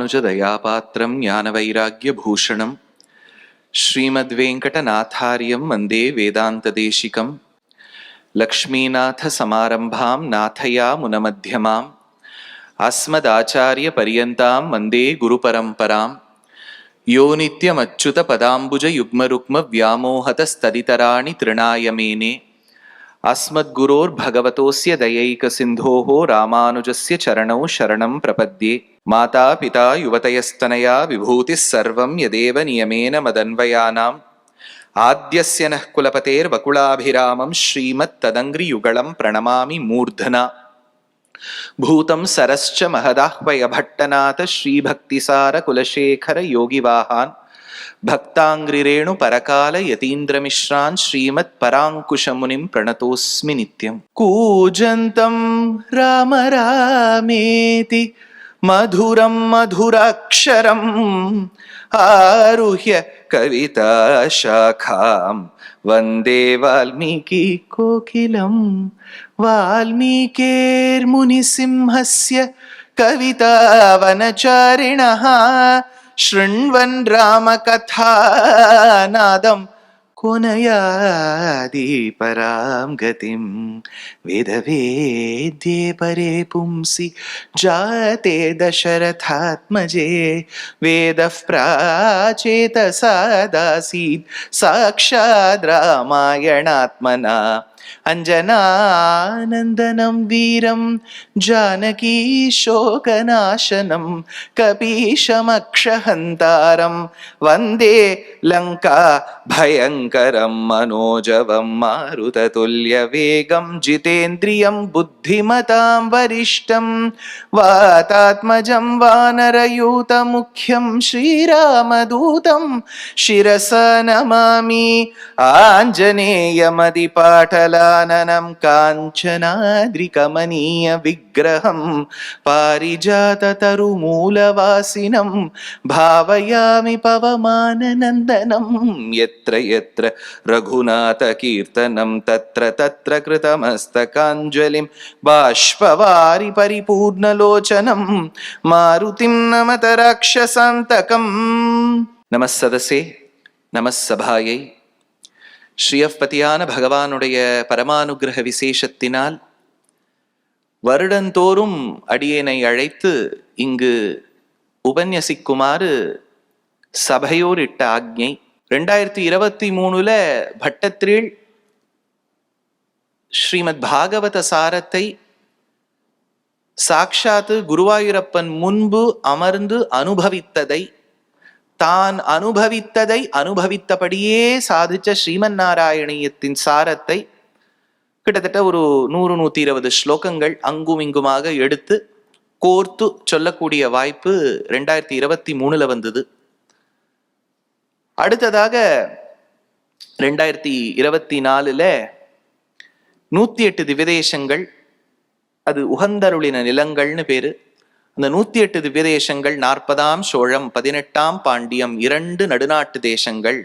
रामानुजदयापात्रं ज्ञानवैराग्यभूषणं श्रीमद्वेङ्कटनाथार्यं वन्दे वेदान्तदेशिकं लक्ष्मीनाथसमारम्भां नाथया मुनमध्यमाम् अस्मदाचार्यपर्यन्तां वन्दे गुरुपरम्परां यो नित्यमच्युतपदाम्बुजयुग्मरुक्मव्यामोहतस्तदितराणि तृणायमेने अस्मद्गुरोर्भगवतोस्य दयैकसिन्धोः रामानुजस्य चरणौ शरणं प्रपद्ये माता पिता युवतयस्तनया विभूतिः सर्वं यदेव नियमेन मदन्वयानाम्। आद्यस्य नः कुलपतेर्वकुलाभिरामं श्रीमत्तदङ्घ्रियुगलं प्रणमामि मूर्धना। भूतं सरश्च महदाह्वयभट्टनाथ श्रीभक्तिसारकुलशेखरयोगिवाहान्। भक्ताङ्घ्रिरेणु परकाल यतीन्द्रमिश्रान् श्रीमत्पराङ्कुशमुनिं प्रणतोऽस्मि नित्यम्। कूजन्तं राम रामेति मधुरं मधुराक्षरम् आरुह्य कविताशाखां वन्दे वाल्मीकि कोकिलम् वाल्मीकेर्मुनिसिंहस्य कवितावनचारिणः शृण्वन् കൊനയാതി പരാം ഗതിം വേദവേദ്യേ പരേ പുംസി ജാതേ ദശരഥാത്മജേ വേദ പ്രാചേത സാദാസീത് സാക്ഷാദ് രാമായണാത്മന അഞ്ജനാനന്ദനം വീരം ജാനകീശോകനാശനം കപീശമക്ഷഹന്താരം വന്ദേ ലങ്കാ ഭയങ്കരം മനോജവം മാരുതതുല്യവേഗം ജിതേന്ദ്രിയം ബുദ്ധിമതാം വരിഷ്ടം വാതാത്മജം വാനരയൂതമുഖ്യം ശ്രീരാമദൂതം ശിരസ നമാമി ആഞ്ജനേയമതിപാഠല कलाननं काञ्चनाद्रिकमनीयविग्रहं पारिजाततरुमूलवासिनं भावयामि पवमाननन्दनं यत्र यत्र रघुनाथकीर्तनं तत्र तत्र कृतमस्तकाञ्जलिं बाष्पवारि परिपूर्णलोचनं मारुतिं नमत राक्षसान्तकम् नमः सदसे नमः सभायै ஸ்ரீயப்பதியான பகவானுடைய பரமானுகிரக விசேஷத்தினால் வருடந்தோறும் அடியேனை அழைத்து இங்கு உபன்யசிக்குமாறு சபையோர் இட்ட ஆக்ஞை. ரெண்டாயிரத்தி இருபத்தி மூணுல பட்டத்திரில் ஸ்ரீமத் பாகவத சாரத்தை சாக்ஷாத்து குருவாயூரப்பன் முன்பு அமர்ந்து அனுபவித்ததை தான் அனுபவித்ததை அனுபவித்தபடியே சாதிச்ச ஸ்ரீமன் நாராயணியத்தின் சாரத்தை கிட்டத்தட்ட ஒரு நூறு நூத்தி இருபது ஸ்லோகங்கள் அங்கும் இங்குமாக எடுத்து கோர்த்து சொல்லக்கூடிய வாய்ப்பு ரெண்டாயிரத்தி இருபத்தி மூணுல வந்தது. அடுத்ததாக ரெண்டாயிரத்தி இருபத்தி நாலுல நூத்தி எட்டு திவதேசங்கள் அது உகந்தருளின நிலங்கள்னு பேரு. அந்த நூத்தி எட்டு திவ்யதேசங்கள் நாற்பதாம் சோழம் பதினெட்டாம் பாண்டியம் இரண்டு நடுநாட்டு தேசங்கள்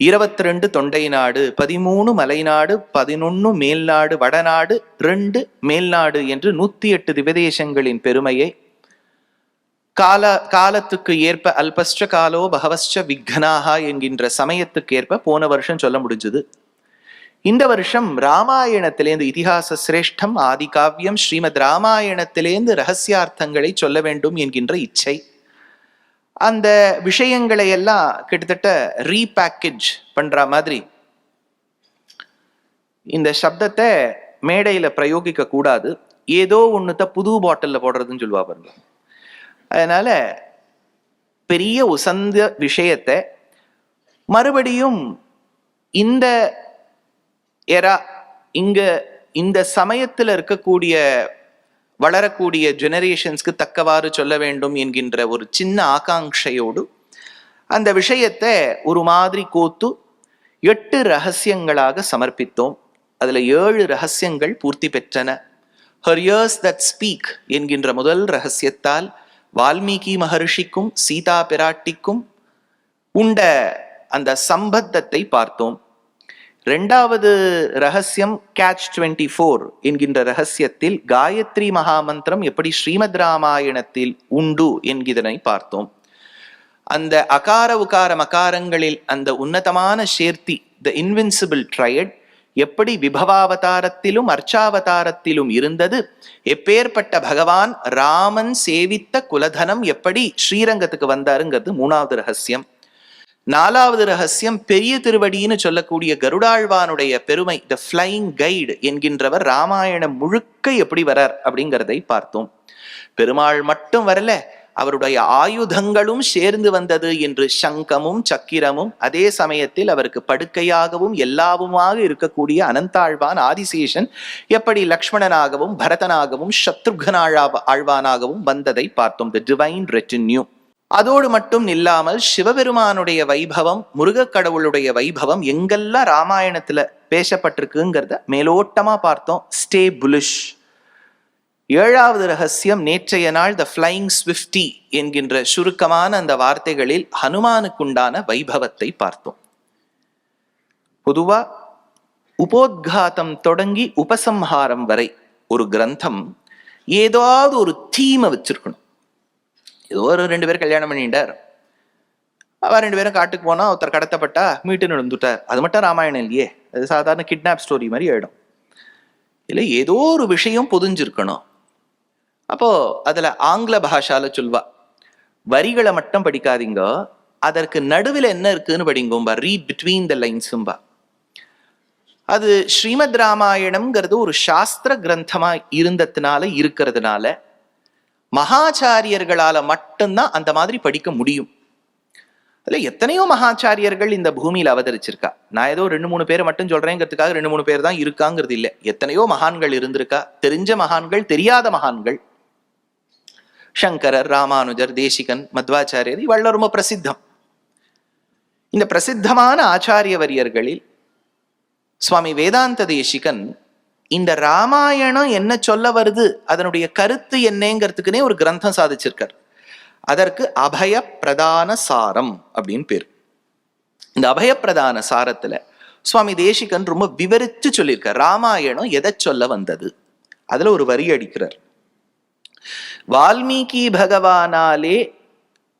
இருபத்தி ரெண்டு தொண்டை நாடு பதிமூணு மலைநாடு பதினொன்னு மேல்நாடு வடநாடு ரெண்டு மேல்நாடு என்று நூத்தி எட்டு திவ்யதேசங்களின் பெருமையை கால காலத்துக்கு ஏற்ப அல்பஸ்ட காலோ பகவஸ்ட விக்னாகா என்கின்ற சமயத்துக்கு ஏற்ப போன வருஷம் சொல்ல முடிஞ்சது. இந்த வருஷம் ராமாயணத்திலேந்து இதிகாச சிரேஷ்டம் ஆதி காவியம் ஸ்ரீமத் ராமாயணத்திலேந்து ரகசியார்த்தங்களை சொல்ல வேண்டும் என்கின்ற இச்சை. அந்த விஷயங்களை எல்லாம் கிட்டத்தட்ட ரீபேக்கேஜ் பண்ற மாதிரி இந்த சப்தத்தை மேடையில பிரயோகிக்க கூடாது. ஏதோ ஒண்ணுத்த புது பாட்டில்ல போடுறதுன்னு சொல்லுவா பாருங்க. அதனால பெரிய உசந்த விஷயத்தை மறுபடியும் இந்த எரா இங்க இந்த சமயத்தில் இருக்கக்கூடிய வளரக்கூடிய ஜெனரேஷன்ஸ்க்கு தக்கவாறு சொல்ல வேண்டும் என்கின்ற ஒரு சின்ன ஆகாங்கையோடு அந்த விஷயத்தை ஒரு மாதிரி கோத்து எட்டு ரகசியங்களாக சமர்ப்பித்தோம். அதில் ஏழு ரகசியங்கள் பூர்த்தி பெற்றன. ஹரியர்ஸ் தட் ஸ்பீக் என்கின்ற முதல் ரகசியத்தால் வால்மீகி மகர்ஷிக்கும் சீதா பிராட்டிக்கும் உண்ட அந்த சம்பத்தத்தை பார்த்தோம். ரெண்டாவது ரகசியம் கேட்ச் டுவெண்ட்டி ஃபோர் என்கின்ற ரகசியத்தில் காயத்ரி மகாமந்திரம் எப்படி ஸ்ரீமத் ராமாயணத்தில் உண்டு என்கிறதனை பார்த்தோம். அந்த அகார உகார மகாரங்களில் அந்த உன்னதமான சேர்த்தி த இன்வின்சிபிள் ட்ரையட் எப்படி விபவாவதாரத்திலும் அர்ச்சாவதாரத்திலும் இருந்தது எப்பேற்பட்ட பகவான் ராமன் சேவித்த குலதனம் எப்படி ஸ்ரீரங்கத்துக்கு வந்தாருங்கிறது மூணாவது ரகசியம். நாலாவது ரகசியம் பெரிய திருவடின்னு சொல்லக்கூடிய கருடாழ்வானுடைய பெருமை த ஃப்ளைங் கைடு என்கின்றவர் ராமாயணம் முழுக்க எப்படி வரார் அப்படிங்கிறதை பார்த்தோம். பெருமாள் மட்டும் வரல அவருடைய ஆயுதங்களும் சேர்ந்து வந்தது என்று சங்கமும் சக்கிரமும் அதே சமயத்தில் அவருக்கு படுக்கையாகவும் எல்லாவுமாக இருக்கக்கூடிய அனந்தாழ்வான் ஆதிசேஷன் எப்படி லக்ஷ்மணனாகவும் பரதனாகவும் சத்ருகனாழா ஆழ்வானாகவும் வந்ததை பார்த்தோம். த டிவைன் ரெட்டின்யூ அதோடு மட்டும் நில்லாமல் சிவபெருமானுடைய வைபவம் முருகக் கடவுளுடைய வைபவம் எங்கெல்லாம் ராமாயணத்துல பேசப்பட்டிருக்குங்கிறத மேலோட்டமா பார்த்தோம். ஸ்டே புலிஷ் ஏழாவது ரகசியம் நேற்றைய நாள் த ஃப்ளைங் ஸ்விஃப்டி என்கின்ற சுருக்கமான அந்த வார்த்தைகளில் ஹனுமானுக்குண்டான வைபவத்தை பார்த்தோம். பொதுவா உபோத்காதம் தொடங்கி உபசம்ஹாரம் வரை ஒரு கிரந்தம் ஏதாவது ஒரு தீமை வச்சிருக்கணும். ஏதோ ஒரு ரெண்டு பேரும் கல்யாணம் பண்ணிட்டார். அவள் ரெண்டு பேரும் காட்டுக்கு போனால் ஒருத்தர் கடத்தப்பட்டா மீட்டு நடந்துட்டார் அது மட்டும் ராமாயணம் இல்லையே. அது சாதாரண கிட்னாப் ஸ்டோரி மாதிரி ஆயிடும். இல்லை ஏதோ ஒரு விஷயம் பொதிஞ்சிருக்கணும். அப்போ அதில் ஆங்கில பாஷால சொல்வா வரிகளை மட்டும் படிக்காதீங்க. அதற்கு நடுவில் என்ன இருக்குன்னு படிங்கோம்பா. ரீட் பிட்வீன் த லைன்ஸும்பா அது ஸ்ரீமத் ராமாயணம்ங்கிறது ஒரு சாஸ்திர கிரந்தமா இருந்ததுனால இருக்கிறதுனால மகாச்சாரியர்களால மட்டும்தான் அந்த மாதிரி படிக்க முடியும். அதுல எத்தனையோ மகாச்சாரியர்கள் இந்த பூமியில அவதரிச்சிருக்கா? நான் ஏதோ ரெண்டு மூணு பேரை மட்டும் சொல்றேங்கிறதுக்காக ரெண்டு மூணு பேர் தான் இருக்காங்கிறது இல்லை. எத்தனையோ மகான்கள் இருந்திருக்கா? தெரிஞ்ச மகான்கள் தெரியாத மகான்கள். சங்கரர் ராமானுஜர் தேசிகன் மத்வாச்சாரியர் இவள்ள ரொம்ப பிரசித்தம். இந்த பிரசித்தமான ஆச்சாரிய வரியர்களில் சுவாமி வேதாந்த தேசிகன் இந்த ராமாயணம் என்ன சொல்ல வருது? அதனுடைய கருத்து என்னங்கிறதுக்குனே ஒரு கிரந்தம் சாதிச்சிருக்கார். அதற்கு அபய பிரதான சாரம் அப்படின்னு பேர். இந்த அபய பிரதான சாரத்துல சுவாமி தேசிகன் ரொம்ப விவரித்து சொல்லியிருக்கார். ராமாயணம் எதை சொல்ல வந்தது? அதுல ஒரு வரி அடிக்கிறார். வால்மீகி பகவானாலே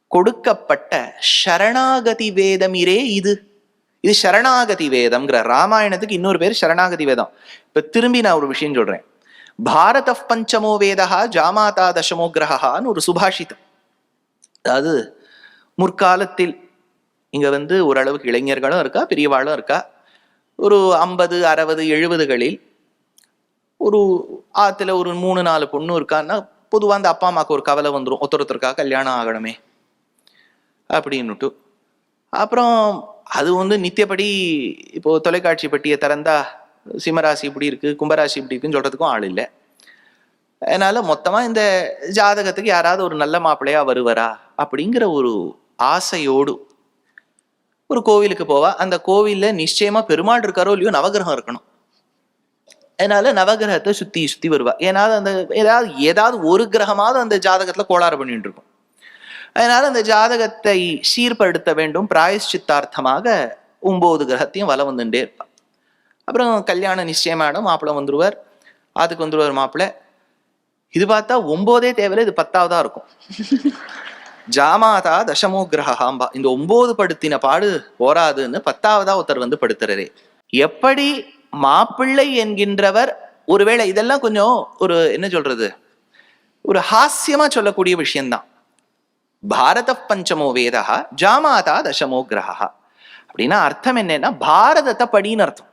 கொடுக்கப்பட்ட சரணாகதி வேதமிரே இது. இது சரணாகதி வேதம்ங்கிற ராமாயணத்துக்கு இன்னொரு பேர் சரணாகதி வேதம். இப்ப திரும்பி நான் ஒரு விஷயம் சொல்றேன். பாரத பஞ்சமோ வேதா ஜாமாதா தசமோ கிரகான்னு ஒரு சுபாஷிதம். அதாவது முற்காலத்தில் இங்க வந்து ஓரளவுக்கு இளைஞர்களும் இருக்கா பெரியவாளும் இருக்கா? ஒரு ஐம்பது அறுபது எழுபதுகளில் ஒரு ஆத்துல ஒரு மூணு நாலு பொண்ணு இருக்கான்னா பொதுவா அந்த அப்பா அம்மாவுக்கு ஒரு கவலை வந்துடும் ஒருத்தர் ஒருத்தருக்கா கல்யாணம் ஆகணுமே. அப்படின்னுட்டு. அப்புறம் அது வந்து நித்தியப்படி இப்போ தொலைக்காட்சி பெட்டியை திறந்தா சிம்மராசி இப்படி இருக்கு கும்பராசி இப்படி இருக்குன்னு சொல்றதுக்கும் ஆள் இல்லை. அதனால மொத்தமா இந்த ஜாதகத்துக்கு யாராவது ஒரு நல்ல மாப்பிள்ளையா வருவரா அப்படிங்கிற ஒரு ஆசையோடு ஒரு கோவிலுக்கு போவா. அந்த கோவில்ல நிச்சயமா பெருமாள் இருக்காரோ இல்லையோ நவகிரகம் இருக்கணும். அதனால நவகிரகத்தை சுத்தி சுத்தி வருவா. ஏன்னா அந்த ஏதாவது ஏதாவது ஒரு கிரகமாவது அந்த ஜாதகத்துல கோளாறு பண்ணிட்டு இருக்கும். அதனால அந்த ஜாதகத்தை சீர்படுத்த வேண்டும். பிராயஷ்சித்தார்த்தமாக ஒம்போது கிரகத்தையும் வலம் வந்துட்டே இருப்பான் அப்புறம் கல்யாணம் நிச்சயமாயிடும் மாப்பிள்ளை வந்துருவார். அதுக்கு வந்துருவார் மாப்பிள்ளை. இது பார்த்தா ஒன்பதே தேவையில்ல இது பத்தாவதா இருக்கும். ஜாமாதா தசமோ கிரகாம்பா இந்த ஒன்பது படுத்தின பாடு போராதுன்னு பத்தாவதா ஒருத்தர் வந்து படுத்துறாரே. எப்படி மாப்பிள்ளை என்கின்றவர் ஒருவேளை இதெல்லாம் கொஞ்சம் ஒரு என்ன சொல்றது? ஒரு ஹாஸ்யமா சொல்லக்கூடிய விஷயம்தான். பாரத பஞ்சமோ வேதா ஜாமாதா தசமோ கிரகா. அப்படின்னா அர்த்தம் என்னன்னா பாரதத்தை படின்னு அர்த்தம்.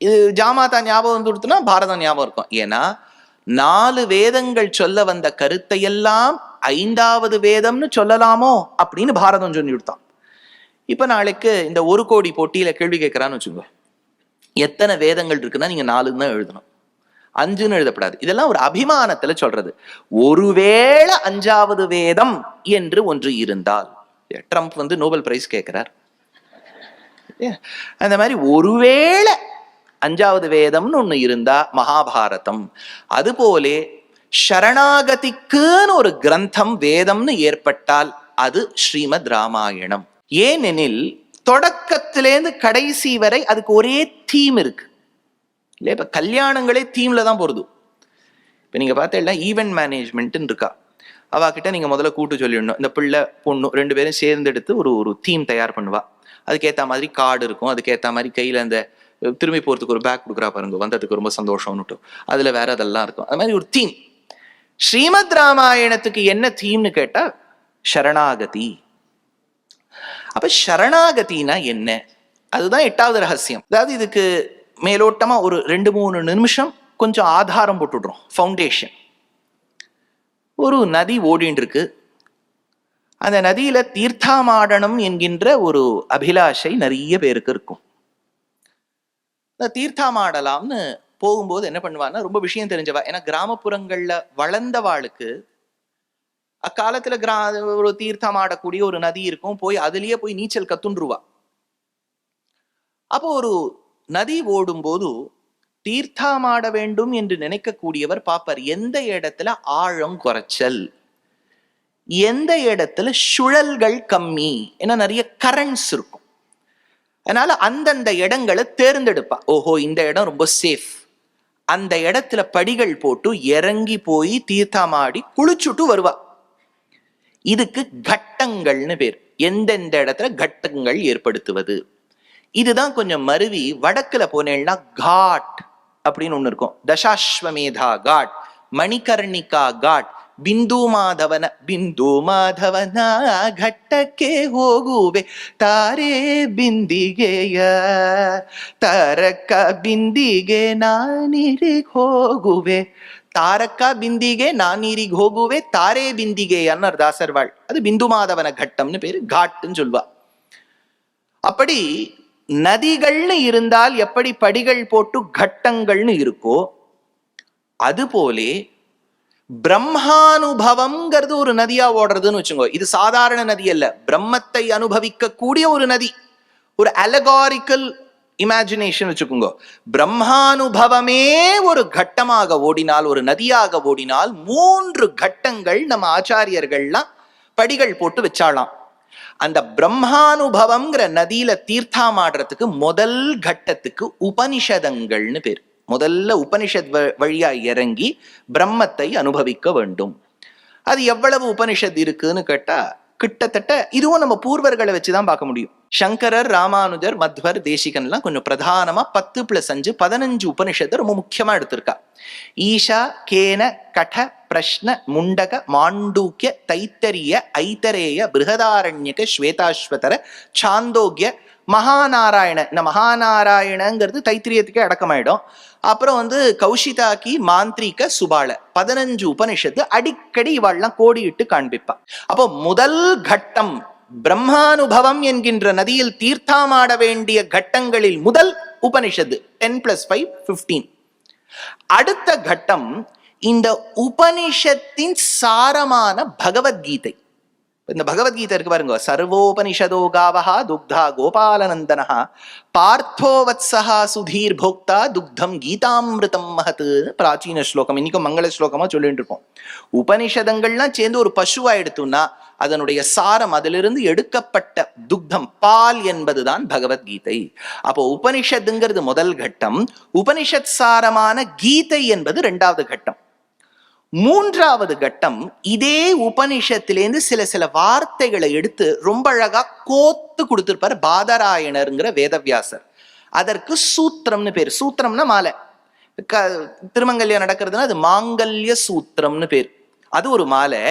இது ஜாமாதா ஞாபகம் வந்து பாரதம் ஞாபகம் இருக்கும். ஏன்னா நாலு வேதங்கள் சொல்ல வந்த கருத்தை எல்லாம் ஐந்தாவது வேதம்னு சொல்லலாமோ அப்படின்னு பாரதம் சொல்லி கொடுத்தான். இப்ப நாளைக்கு இந்த ஒரு கோடி போட்டியில கேள்வி கேட்கறான்னு வச்சுக்கோங்க. எத்தனை வேதங்கள் இருக்குன்னா நீங்க நாலுன்னு தான் எழுதணும். அஞ்சுன்னு எழுதப்படாது. இதெல்லாம் ஒரு அபிமானத்துல சொல்றது. ஒருவேளை அஞ்சாவது வேதம் என்று ஒன்று இருந்தால். ட்ரம்ப் வந்து நோபல் பிரைஸ் கேட்கிறார். அந்த மாதிரி ஒருவேளை அஞ்சாவது வேதம்னு ஒண்ணு இருந்தா மகாபாரதம். அதுபோலே சரணாகதிக்குன்னு ஒரு கிரந்தம் வேதம்னு ஏற்பட்டால் அது ஸ்ரீமத் ராமாயணம். ஏனெனில் தொடக்கத்திலேருந்து கடைசி வரை அதுக்கு ஒரே தீம் இருக்கு. இல்லையா இப்ப கல்யாணங்களே தீமில் தான் போகிறது இப்போ நீங்கள் பார்த்தீங்கன்னா ஈவெண்ட் மேனேஜ்மெண்ட்னு இருக்கா? அவகிட்ட நீங்க முதல்ல கூட்டு சொல்லிடணும். இந்த பிள்ளை பொண்ணு ரெண்டு பேரும் சேர்ந்தெடுத்து ஒரு ஒரு தீம் தயார் பண்ணுவா. அதுக்கேற்ற மாதிரி கார்டு இருக்கும். அதுக்கேத்த மாதிரி கையில அந்த திரும்பி போறதுக்கு ஒரு பேக் கொடுக்குறா பாருங்க. வந்ததுக்கு ரொம்ப சந்தோஷம்னுட்டு. அதுல வேற அதெல்லாம் இருக்கும். அது மாதிரி ஒரு தீம் ஸ்ரீமத் ராமாயணத்துக்கு என்ன தீம்னு கேட்டால் சரணாகதி. அப்ப சரணாகதினா என்ன? அதுதான் எட்டாவது ரகசியம். அதாவது இதுக்கு மேலோட்டமா ஒரு ரெண்டு மூணு நிமிஷம் கொஞ்சம் ஆதாரம் போட்டுடுறோம் ஃபவுண்டேஷன் ஒரு நதி ஓடின்னு இருக்கு அந்த நதியில தீர்த்தாமாடனம் என்கின்ற ஒரு அபிலாஷை நிறைய பேருக்கு இருக்கும். இந்த தீர்த்தாமாடலாம்னு போகும்போது என்ன பண்ணுவான்னா ரொம்ப விஷயம் தெரிஞ்சவா ஏன்னா கிராமப்புறங்கள்ல வளர்ந்தவாளுக்கு அக்காலத்துல கிரா ஒரு தீர்த்தம் ஆடக்கூடிய ஒரு நதி இருக்கும் போய் அதுலயே போய் நீச்சல் கத்துன்றுவா. அப்போ ஒரு நதி ஓடும்போது தீர்த்தமாட வேண்டும் என்று நினைக்கக்கூடியவர் பார்ப்பார். எந்த இடத்துல? ஆழம் குறைச்சல். எந்த இடத்துல? சுழல்கள் கம்மி. ஏன்னா நிறைய கரண்ட்ஸ் இருக்கும். அதனால அந்தந்த இடங்களை தேர்ந்தெடுப்பா. ஓஹோ இந்த இடம் ரொம்ப சேஃப் அந்த இடத்துல படிகள் போட்டு இறங்கி போய் தீர்த்தமாடி குளிச்சுட்டு வருவா. இதுக்கு கட்டங்கள்னு பேர். எந்தெந்த இடத்துல கட்டங்கள் ஏற்படுத்துவது? இதுதான் கொஞ்சம் மருவி வடக்குல போனேன்னா காட் அப்படின்னு ஒண்ணு இருக்கும் தசாஸ்வமேதா காட் மணிகர்ணிகா காட் ಬಿಂದು ಮಾಧವನ ಬಿಂದು ಮಾಧವನ ಘಟ್ಟಕ್ಕೆ ಹೋಗುವೆ ತಾರೆ ಬಿಂದಿಗೆಯ ತಾರಕ ಬಿಂದಿಗೆ ನಾನಿರಿಗೆ ಹೋಗುವೆ ತಾರಕ ಬಿಂದಿಗೆ ನಾನೀರಿಗೆ ಹೋಗುವೆ தாரே பிந்திகே அன்னர் தாசர்வாள் அது பிந்து மாதவன கட்டம்னு பேரு காட்டுன்னு சொல்வா அப்படி நதிகள்னு இருந்தால் எப்படி படிகள் போட்டு கட்டங்கள்னு இருக்கோ அதுபோலே பிரம்மானுபவம்ங்கிறது ஒரு நதியா ஓடுறதுன்னு வச்சுக்கோ. இது சாதாரண நதி அல்ல. பிரம்மத்தை அனுபவிக்க கூடிய ஒரு நதி. ஒரு அலகாரிக்கல் இமேஜினேஷன் வச்சுக்கோங்க. பிரம்மானுபவமே ஒரு கட்டமாக ஓடினால் ஒரு நதியாக ஓடினால் மூன்று கட்டங்கள் நம்ம ஆச்சாரியர்கள்லாம் படிகள் போட்டு வச்சாலாம். அந்த பிரம்மானுபவம்ங்கிற நதியில தீர்த்தாமாடுறதுக்கு முதல் கட்டத்துக்கு உபனிஷதங்கள்னு பேர். முதல்ல உபனிஷத் வ- வழியா இறங்கி பிரம்மத்தை அனுபவிக்க வேண்டும். அது எவ்வளவு உபனிஷத் இருக்குன்னு கேட்டா கிட்டத்தட்ட இதுவும் நம்ம பூர்வர்களை வச்சுதான் பார்க்க முடியும். சங்கரர் ராமானுஜர் மத்வர் தேசிகன்லாம் கொஞ்சம் பிரதானமாக பத்து பிளஸ் அஞ்சு பதினஞ்சு உபனிஷத்தை ரொம்ப முக்கியமாக எடுத்திருக்கா. ஈஷா கேன கட பிரஷ்ன முண்டக மாண்டூக்கிய தைத்தரிய ஐத்தரேய பிருகதாரண்யக ஸ்வேதாஸ்வதர சாந்தோக்கிய மகாநாராயண. இந்த மகாநாராயணங்கிறது தைத்திரியத்துக்கே அடக்கமாயிடும். அப்புறம் வந்து கௌஷிதாக்கி மாந்திரிக சுபால. பதினஞ்சு உபனிஷத்து அடிக்கடி இவாள்லாம் கோடியிட்டு காண்பிப்பா. அப்போ முதல் கட்டம் பிரம்மானுபவம் என்கின்ற நதியில் தீர்த்தமாட வேண்டிய கட்டங்களில் முதல் உபனிஷத்து டென் பிளஸ் ஃபைவ் பிப்டீன் அடுத்த கட்டம் இந்த உபனிஷத்தின் சாரமான பகவத்கீதை. இந்த பகவத்கீதை இருக்கு பாருங்க. சர்வோபனிஷதோ காவஹா துக்தா கோபாலநந்தனஹா பார்த்தோவத்சஹா சுதீர் போக்தா துக்தம் கீதாமிருதம் மகத்து. பிராச்சீன ஸ்லோகம். இன்னைக்கும் மங்கள ஸ்லோகமா சொல்லிட்டு இருப்போம். உபனிஷதங்கள்லாம் சேர்ந்து ஒரு பசுவா எடுத்தோம்னா அதனுடைய சாரம் அதிலிருந்து எடுக்கப்பட்ட துக்தம் பால் என்பதுதான் பகவத்கீதை. அப்போ உபனிஷத்துங்கிறது முதல் கட்டம். உபனிஷத் சாரமான கீதை என்பது ரெண்டாவது கட்டம். மூன்றாவது கட்டம் இதே உபனிஷத்திலேருந்து சில சில வார்த்தைகளை எடுத்து ரொம்ப அழகா கோத்து கொடுத்திருப்பார் பாதராயணருங்கிற வேதவியாசர். அதற்கு சூத்திரம்னு பேர். சூத்திரம்னா மாலை. க திருமங்கல்யம் நடக்கிறதுனா அது மாங்கல்ய சூத்திரம்னு பேர். அது ஒரு மாலை.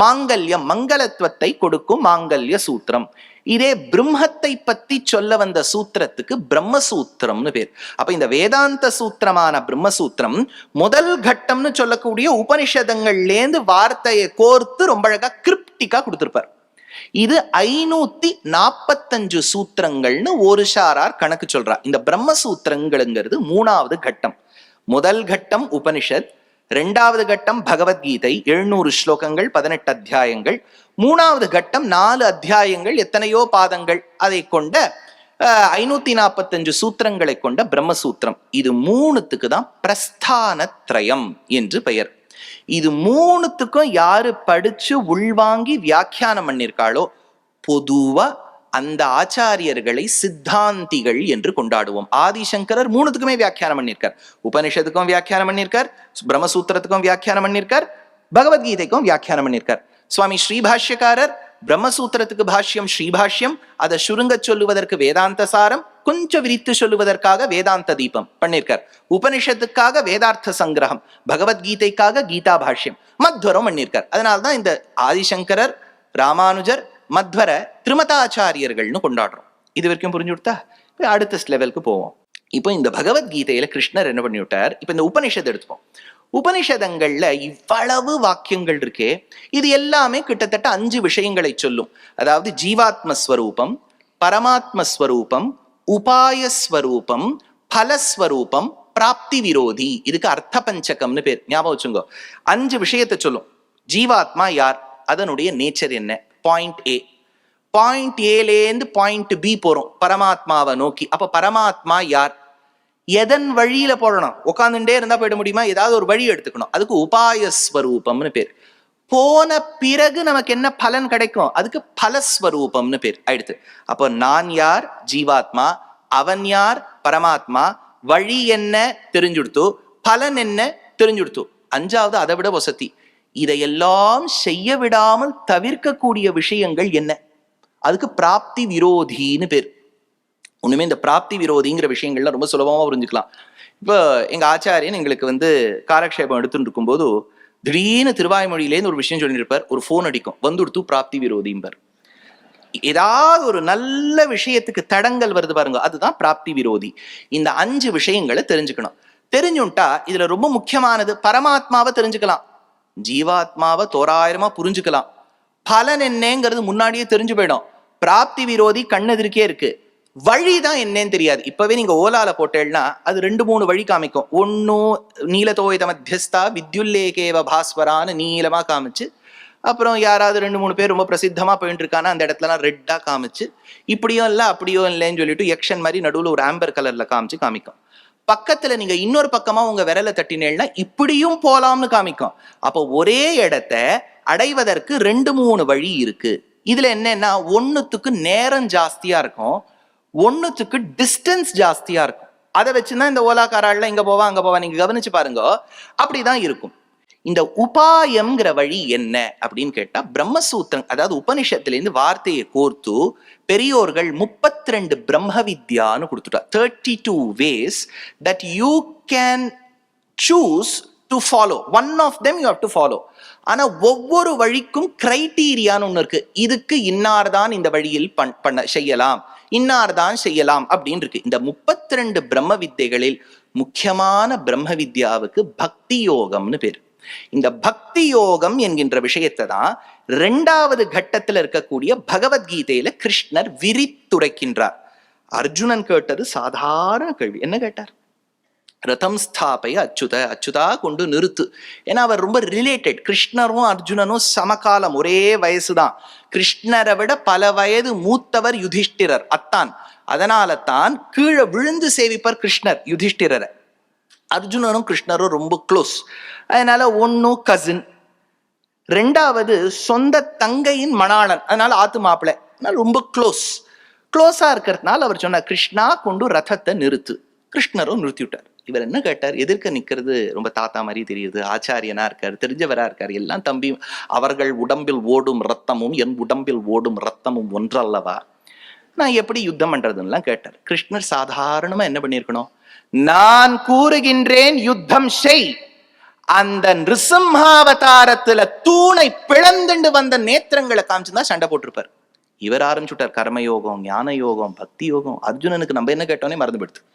மாங்கல்யம் மங்களத்துவத்தை கொடுக்கும் மாங்கல்ய சூத்திரம். இதே பிரம்மத்தை பத்தி சொல்ல வந்த சூத்திரத்துக்கு பிரம்மசூத்திரம்னு பேர். அப்ப இந்த வேதாந்த சூத்திரமான பிரம்மசூத்திரம் முதல் கட்டம்னு சொல்லக்கூடிய உபனிஷதங்கள்லேருந்து வார்த்தையை கோர்த்து ரொம்ப அழகா கிரிப்டிக்கா கொடுத்திருப்பார். இது ஐநூத்தி நாற்பத்தஞ்சு சூத்திரங்கள்னு ஒரு ஷாரார் கணக்கு சொல்றார் இந்த பிரம்மசூத்திரங்கள்ங்கிறது மூணாவது கட்டம். முதல் கட்டம் உபனிஷத் ரெண்டாவது கட்டம் பகவத்கீதை எழுநூறு ஸ்லோகங்கள் பதினெட்டு அத்தியாயங்கள். மூணாவது கட்டம் நாலு அத்தியாயங்கள் எத்தனையோ பாதங்கள். அதை கொண்ட அஹ், ஐநூத்தி நாற்பத்தஞ்சு சூத்திரங்களை கொண்ட பிரம்மசூத்திரம். இது மூணுத்துக்கு தான் பிரஸ்தானத்ரயம் என்று பெயர். இது மூணுத்துக்கும் யாரு படிச்சு உள்வாங்கி வியாக்கியானம் பண்ணியிருக்காளோ பொதுவா அந்த ஆச்சாரியர்களை சித்தாந்திகள் என்று கொண்டாடுவோம். ஆதிசங்கரர் மூணுத்துக்குமே வியாக்கியானம் பண்ணியிருக்கார். உபனிஷத்துக்கும் வியாக்கியானம் பண்ணியிருக்கார். பிரம்மசூத்திரத்துக்கும் வியாக்கியானம் பண்ணியிருக்கார். பகவத்கீதைக்கும் வியாக்கியானம் பண்ணியிருக்கார். சுவாமி ஸ்ரீபாஷ்யக்காரர் பிரம்மசூத்திரத்துக்கு பாஷ்யம் ஸ்ரீபாஷ்யம் அதை சுருங்க சொல்லுவதற்கு வேதாந்த சாரம் கொஞ்சம் விரித்து சொல்லுவதற்காக வேதாந்த தீபம் பண்ணியிருக்கார். உபனிஷத்துக்காக வேதார்த்த சங்கிரகம் பகவத்கீதைக்காக கீதா பாஷ்யம் மத்வரம் பண்ணியிருக்கார். அதனால்தான் இந்த ஆதிசங்கரர் ராமானுஜர் மத்வர திருமதாச்சாரியர்கள்னு கொண்டாடுறோம். இது வரைக்கும் புரிஞ்சு கொடுத்தா? அடுத்த லெவலுக்கு போவோம். இப்போ இந்த பகவத்கீதையில கிருஷ்ணர் என்ன பண்ணி விட்டார்? இப்போ இந்த உபனிஷத் எடுத்துப்போம். உபனிஷதங்கள்ல இவ்வளவு வாக்கியங்கள் இருக்கே. இது எல்லாமே கிட்டத்தட்ட அஞ்சு விஷயங்களை சொல்லும். அதாவது ஜீவாத்மஸ்வரூபம் பரமாத்மஸ்வரூபம் உபாயஸ்வரூபம் பலஸ்வரூபம் பிராப்தி விரோதி. இதுக்கு அர்த்த பஞ்சகம்னு பேர். ஞாபகம் வச்சுங்கோ அஞ்சு விஷயத்தை சொல்லும். ஜீவாத்மா யார்? அதனுடைய நேச்சர் என்ன? பாயிண்ட் ஏ பாயிண்ட் ஏலேருந்து பாயிண்ட் பி போறோம். பரமாத்மாவை நோக்கி. அப்ப பரமாத்மா யார்? எதன் வழியில போடணும் உட்காந்துட்டே இருந்தா போயிட முடியுமா? ஏதாவது ஒரு வழி எடுத்துக்கணும். அதுக்கு உபாயஸ்வரூபம்னு பேர். போன பிறகு நமக்கு என்ன பலன் கிடைக்கும்? அதுக்கு பலஸ்வரூபம்னு பேர். ஆயிடுத்து. அப்போ நான் யார்? ஜீவாத்மா. அவன் யார்? பரமாத்மா. வழி என்ன? தெரிஞ்சுடுத்து. பலன் என்ன? தெரிஞ்சுடுத்து. அஞ்சாவது அதை விட வசதி. இதையெல்லாம் செய்ய விடாமல் தவிர்க்கக்கூடிய விஷயங்கள் என்ன? அதுக்கு பிராப்தி விரோதின்னு பேர். ஒண்ணுமே இந்த பிராப்தி விரோதிங்கிற விஷயங்கள்லாம் ரொம்ப சுலபமா புரிஞ்சுக்கலாம். இப்போ எங்க ஆச்சாரியன் எங்களுக்கு வந்து காலக்ஷேபம் எடுத்துட்டு இருக்கும்போது திடீர்னு திருவாய்மொழியிலேருந்து ஒரு விஷயம் சொல்லியிருப்பார். ஒரு ஃபோன் அடிக்கும். வந்துடுத்து பிராப்தி விரோதிம்பர். ஏதாவது ஒரு நல்ல விஷயத்துக்கு தடங்கள் வருது பாருங்க. அதுதான் பிராப்தி விரோதி. இந்த அஞ்சு விஷயங்களை தெரிஞ்சுக்கணும். தெரிஞ்சுட்டா இதுல ரொம்ப முக்கியமானது பரமாத்மாவை தெரிஞ்சுக்கலாம். ஜீவாத்மாவை தோராயிரமா புரிஞ்சுக்கலாம். பலன் என்னங்கிறது முன்னாடியே தெரிஞ்சு போயிடும். பிராப்தி விரோதி கண்ணெதிர்க்கே இருக்கு. வழி தான் என்னன்னு தெரியாது. இப்பவே நீங்க ஓலால போட்டேன்னா அது ரெண்டு மூணு வழி காமிக்கும். ஒன்னும் நீலதோயத மத்தியஸ்தா வித்யுல்லேகேவ பாஸ்வரான்னு நீளமா காமிச்சு அப்புறம் யாராவது ரெண்டு மூணு பேர் ரொம்ப பிரசித்தமா போயிட்டு இருக்கானா அந்த இடத்துலலாம் ரெட்டா காமிச்சு இப்படியும் இல்லை அப்படியும் இல்லைன்னு சொல்லிட்டு எக்ஷன் மாதிரி நடுவில் ஒரு ஆம்பர் கலர்ல காமிச்சு காமிக்கும். பக்கத்துல நீங்க இன்னொரு பக்கமா உங்க விரலை தட்டினேன்னா இப்படியும் போலாம்னு காமிக்கும். அப்போ ஒரே இடத்த அடைவதற்கு ரெண்டு மூணு வழி இருக்கு. இதுல என்னன்னா ஒன்னுத்துக்கு நேரம் ஜாஸ்தியா இருக்கும். ஒன்னுத்துக்கு டிஸ்டன்ஸ் ஜாஸ்தியா இருக்கும். அதை வச்சுதான் இந்த ஓலாக்காராள்ல இங்க போவா அங்க போவா நீங்க கவனிச்சு பாருங்க. அப்படிதான் இருக்கும். இந்த உபாயம்ங்கிற வழி என்ன அப்படின்னு கேட்டா பிரம்மசூத்திரம் அதாவது உபனிஷத்துலேருந்து வார்த்தையை கோர்த்து பெரியோர்கள் முப்பத்தி ரெண்டு பிரம்ம வித்யான்னு கொடுத்துட்டா thirty two ways that you can choose to follow one of them you have to follow ஆனா ஒவ்வொரு வழிக்கும் கிரைட்டீரியான்னு ஒன்று இருக்கு. இதுக்கு இன்னார் தான் இந்த வழியில் பண் பண்ண செய்யலாம். இன்னார் தான் செய்யலாம் அப்படின்னு இருக்கு. இந்த முப்பத்தி ரெண்டு பிரம்ம வித்தைகளில் முக்கியமான பிரம்ம வித்யாவுக்கு பக்தி யோகம்னு பேர். இந்த பக்தி யோகம் என்கின்ற விஷயத்தை தான் ரெண்டாவது கட்டத்துல இருக்கக்கூடிய பகவத்கீதையில கிருஷ்ணர் விரித்துரைக்கின்றார். அர்ஜுனன் கேட்டது சாதாரண கேள்வி. என்ன கேட்டார்? ரதம் ஸ்தாபய அச்சுத அச்சுதா கொண்டு நிறுத்து. ஏன்னா அவர் ரொம்ப ரிலேட்டட் கிருஷ்ணரும் அர்ஜுனனும் சமகாலம் ஒரே வயசுதான். கிருஷ்ணரை விட பல வயது மூத்தவர் யுதிஷ்டிரர். அத்தான். அதனால தான் கீழே விழுந்து சேவிப்பர் கிருஷ்ணர் யுதிஷ்டிரரை. அர்ஜுனனும் கிருஷ்ணரும் ரொம்ப க்ளோஸ் அதனால ஒன்னும் கசின் ரெண்டாவது சொந்த தங்கையின் மணாளன். அதனால ஆத்து மாப்பிள்ளை அதனால ரொம்ப க்ளோஸ் க்ளோஸா இருக்கிறதுனால அவர் சொன்னார் கிருஷ்ணா கொண்டு ரதத்தை நிறுத்து. கிருஷ்ணரும் நிறுத்தி விட்டார். இவர் என்ன கேட்டார்? எதிர்க்க நிக்கிறது ரொம்ப தாத்தா மாதிரி தெரியுது. ஆச்சாரியனா இருக்கார் தெரிஞ்சவரா இருக்கார். எல்லாம் தம்பி அவர்கள் உடம்பில் ஓடும் ரத்தமும் என் உடம்பில் ஓடும் ரத்தமும் ஒன்றல்லவா? நான் எப்படி யுத்தம் பண்றதுன்னெலாம் கேட்டார். கிருஷ்ணர் சாதாரணமா என்ன பண்ணியிருக்கணும்? நான் கூறுகின்றேன் யுத்தம் செய். அந்த நிருசிம்ஹாவதாரத்துல தூணை பிளந்துண்டு வந்த நேத்திரங்களை காமிச்சுதான் சண்டை போட்டிருப்பார். இவர் ஆரம்பிச்சுட்டார் கர்மயோகம் ஞான யோகம் பக்தி யோகம் அர்ஜுனனுக்கு நம்ம என்ன கேட்டோன்னே மறந்து போயிடுது